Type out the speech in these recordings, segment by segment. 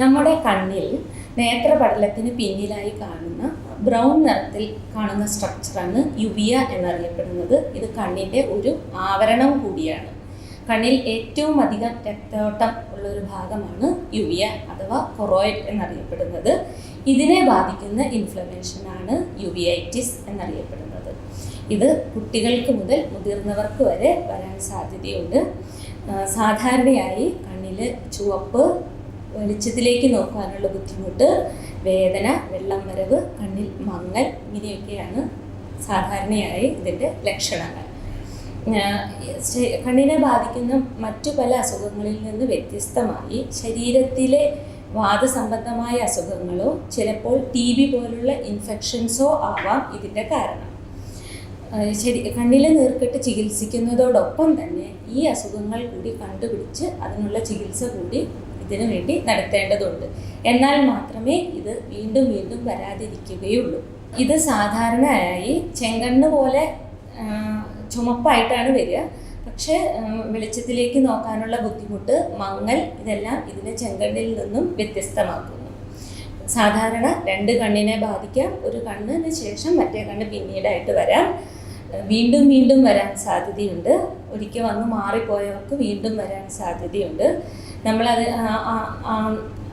നമ്മുടെ കണ്ണിൽ നേത്രപടലത്തിന് പിന്നിലായി കാണുന്ന ബ്രൗൺ നിറത്തിൽ കാണുന്ന സ്ട്രക്ചറാണ് യുവിയ എന്നറിയപ്പെടുന്നത്. ഇത് കണ്ണിന്റെ ഒരു ആവരണം കൂടിയാണ്. കണ്ണിൽ ഏറ്റവും അധികം രക്തയോട്ടം ഉള്ള ഒരു ഭാഗമാണ് യുവിയ അഥവാ കൊറോയിഡ് എന്നറിയപ്പെടുന്നത്. ഇതിനെ ബാധിക്കുന്ന ഇൻഫ്ലമേഷനാണ് യുവിയൈറ്റിസ് എന്നറിയപ്പെടുന്നത്. ഇത് കുട്ടികൾക്ക് മുതൽ മുതിർന്നവർക്ക് വരെ വരാൻ സാധ്യതയുണ്ട്. സാധാരണയായി കണ്ണിൽ ചുവപ്പ് വെളിച്ചത്തിലേക്ക് നോക്കാനുള്ള ബുദ്ധിമുട്ട് വേദന വെള്ളം വരവ് കണ്ണിൽ മങ്ങൽ ഇങ്ങനെയൊക്കെയാണ് സാധാരണയായി ഇതിന്റെ ലക്ഷണങ്ങൾ. കണ്ണിനെ ബാധിക്കുന്ന മറ്റു പല അസുഖങ്ങളിൽ നിന്ന് വ്യത്യസ്തമായി ശരീരത്തിലെ വാദസംബന്ധമായ അസുഖങ്ങളോ ചിലപ്പോൾ ടി ബി പോലുള്ള ഇൻഫെക്ഷൻസോ ആവാം ഇതിന്റെ കാരണം. ശരി കണ്ണിലെ നീർക്കെട്ട് ചികിത്സിക്കുന്നതോടൊപ്പം തന്നെ ഈ അസുഖങ്ങൾ കൂടി കണ്ടുപിടിച്ച് അതിനുള്ള ചികിത്സ കൂടി ഇതിനു വേണ്ടി നടത്തേണ്ടതുണ്ട്. എന്നാൽ മാത്രമേ ഇത് വീണ്ടും വീണ്ടും വരാതിരിക്കുകയുള്ളൂ. ഇത് സാധാരണയായി ചെങ്കണ്ണ് പോലെ ചുമപ്പായിട്ടാണ് വരിക. പക്ഷേ വെളിച്ചത്തിലേക്ക് നോക്കാനുള്ള ബുദ്ധിമുട്ട് മങ്ങൽ ഇതെല്ലാം ഇതിനെ ചെങ്കണ്ണിൽ നിന്നും വ്യത്യസ്തമാക്കുന്നു. സാധാരണ രണ്ട് കണ്ണിനെ ബാധിക്കാം ഒരു കണ്ണിന് ശേഷം മറ്റേ കണ്ണ് പിന്നീടായിട്ട് വരാം. വീണ്ടും വീണ്ടും വരാൻ സാധ്യതയുണ്ട്. ഒരിക്കൽ വന്ന് മാറിപ്പോയവർക്ക് വീണ്ടും വരാൻ സാധ്യതയുണ്ട്. നമ്മളത്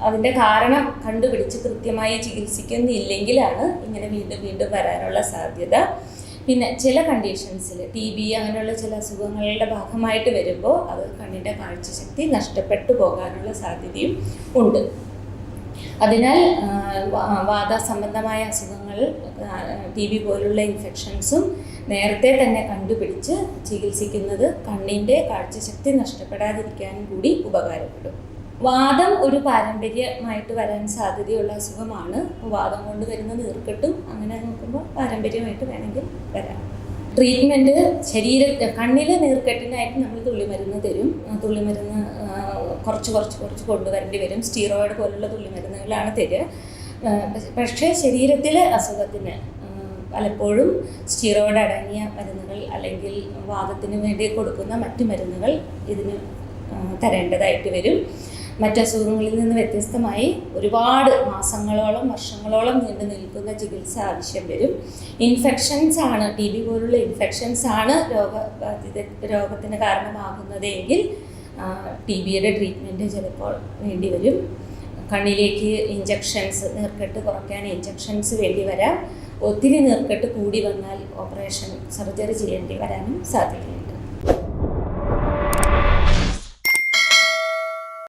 അതിന്റെ കാരണം കണ്ടുപിടിച്ച് കൃത്യമായി ചികിത്സിക്കുന്നില്ലെങ്കിലാണ് ഇങ്ങനെ വീണ്ടും വീണ്ടും വരാനുള്ള സാധ്യത. പിന്നെ ചില കണ്ടീഷൻസിൽ ടി ബി അങ്ങനെയുള്ള ചില അസുഖങ്ങളുടെ ഭാഗമായിട്ട് വരുമ്പോൾ അത് കണ്ണിന്റെ കാഴ്ചശക്തി നഷ്ടപ്പെട്ടു പോകാനുള്ള സാധ്യതയും ഉണ്ട്. അതിനാൽ വാത സംബന്ധമായ അസുഖങ്ങൾ ടി ബി പോലുള്ള ഇൻഫെക്ഷൻസും നേരത്തെ തന്നെ കണ്ടുപിടിച്ച് ചികിത്സിക്കുന്നത് കണ്ണിന്റെ കാഴ്ചശക്തി നഷ്ടപ്പെടാതിരിക്കാനും കൂടി ഉപകാരപ്പെടും. വാദം ഒരു പാരമ്പര്യമായിട്ട് വരാൻ സാധ്യതയുള്ള അസുഖമാണ്. വാദം കൊണ്ട് വരുന്ന നീർക്കെട്ടും അങ്ങനെ നോക്കുമ്പോൾ പാരമ്പര്യമായിട്ട് വേണമെങ്കിൽ വരാം. ട്രീറ്റ്മെന്റ് ശരീര കണ്ണിലെ നീർക്കെട്ടിനായിട്ട് നമ്മൾ തുള്ളിമരുന്ന് തരും. തുള്ളിമരുന്ന് കുറച്ച് കുറച്ച് കുറച്ച് കൊണ്ടുവരേണ്ടി വരും. സ്റ്റീറോയിഡ് പോലുള്ള തുള്ളിമരുന്നുകളാണ് തരിക. പക്ഷേ ശരീരത്തിലെ അസുഖത്തിന് പലപ്പോഴും സ്റ്റീറോയിഡ് അടങ്ങിയ മരുന്നുകൾ അല്ലെങ്കിൽ വാദത്തിന് വേണ്ടി കൊടുക്കുന്ന മറ്റു മരുന്നുകൾ ഇതിന് തരേണ്ടതായിട്ട് വരും. മറ്റസുഖങ്ങളിൽ നിന്ന് വ്യത്യസ്തമായി ഒരുപാട് മാസങ്ങളോളം വർഷങ്ങളോളം നീണ്ടു നിൽക്കുന്ന ചികിത്സ ആവശ്യം വരും. ഇൻഫെക്ഷൻസ് ആണ് ടി ബി പോലുള്ള ഇൻഫെക്ഷൻസ് ആണ് രോഗബാധിത രോഗത്തിന് കാരണമാകുന്നത് എങ്കിൽ ടി ബിയുടെ ട്രീറ്റ്മെന്റ് ചിലപ്പോൾ വേണ്ടി വരും. കണ്ണിലേക്ക് ഇഞ്ചക്ഷൻസ് നീർക്കെട്ട് കുറയ്ക്കാൻ ഇഞ്ചക്ഷൻസ് വേണ്ടി വരാം. ഒത്തിരി നീർക്കെട്ട് കൂടി വന്നാൽ ഓപ്പറേഷൻ സർജറി ചെയ്യേണ്ടി വരാനും സാധ്യതയുണ്ട്.